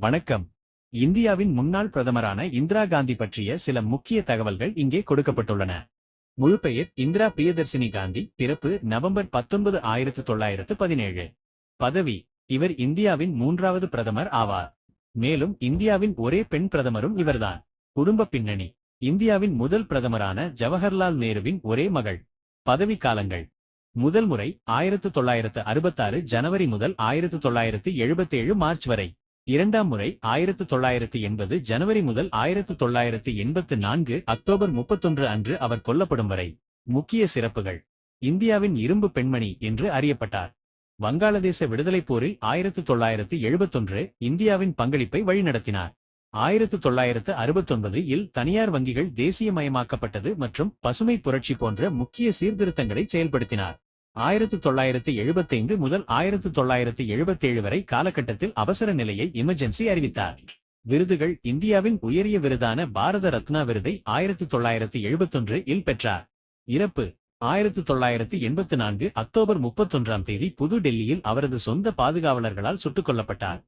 வணக்கம். இந்தியாவின் முன்னாள் பிரதமரான இந்திரா காந்தி பற்றிய சில முக்கிய தகவல்கள் இங்கே கொடுக்கப்பட்டுள்ளன. முழுப்பெயர் இந்திரா பிரியதர்சினி காந்தி பிறப்பு நவம்பர் பத்தொன்பது ஆயிரத்து தொள்ளாயிரத்து பதினேழு. பதவி இவர் இந்தியாவின் மூன்றாவது பிரதமர் ஆவார். மேலும் இந்தியாவின் ஒரே பெண் பிரதமரும் இவர்தான். குடும்ப பின்னணி இந்தியாவின் முதல் பிரதமரான ஜவஹர்லால் நேருவின் ஒரே மகள். பதவி காலங்கள் முதல் முறை ஆயிரத்து தொள்ளாயிரத்து அறுபத்தாறு ஜனவரி முதல் ஆயிரத்து தொள்ளாயிரத்து எழுபத்தேழு மார்ச் வரை. இரண்டாம் முறை ஆயிரத்து தொள்ளாயிரத்து எண்பது ஜனவரி முதல் ஆயிரத்து தொள்ளாயிரத்து எண்பத்து நான்கு அக்டோபர் முப்பத்தொன்று அன்று அவர் கொல்லப்படும் வரை முக்கிய சிறப்புகள். இந்தியாவின் இரும்பு பெண்மணி என்று அறியப்பட்டார். வங்காளதேச விடுதலைப் போரில் ஆயிரத்து தொள்ளாயிரத்து எழுபத்தொன்று இந்தியாவின் பங்களிப்பை வழிநடத்தினார். ஆயிரத்து தொள்ளாயிரத்து அறுபத்தொன்பது இல் தனியார் வங்கிகள் தேசியமயமாக்கப்பட்டது மற்றும் பசுமை புரட்சி போன்ற முக்கிய சீர்திருத்தங்களை செயல்படுத்தினார். ஆயிரத்து தொள்ளாயிரத்து எழுபத்தைந்து முதல் ஆயிரத்து தொள்ளாயிரத்து எழுபத்தேழு வரை காலகட்டத்தில் அவசர நிலையை எமர்ஜென்சி அறிவித்தார். விருதுகள் இந்தியாவின் உயரிய விருதான பாரத ரத்னா விருதை ஆயிரத்து தொள்ளாயிரத்து எழுபத்தொன்று இல் பெற்றார். இறப்பு ஆயிரத்து தொள்ளாயிரத்து எண்பத்து நான்கு அக்டோபர் முப்பத்தொன்றாம் தேதி புதுடெல்லியில் அவரது சொந்த பாதுகாவலர்களால் சுட்டுக் கொல்லப்பட்டார்.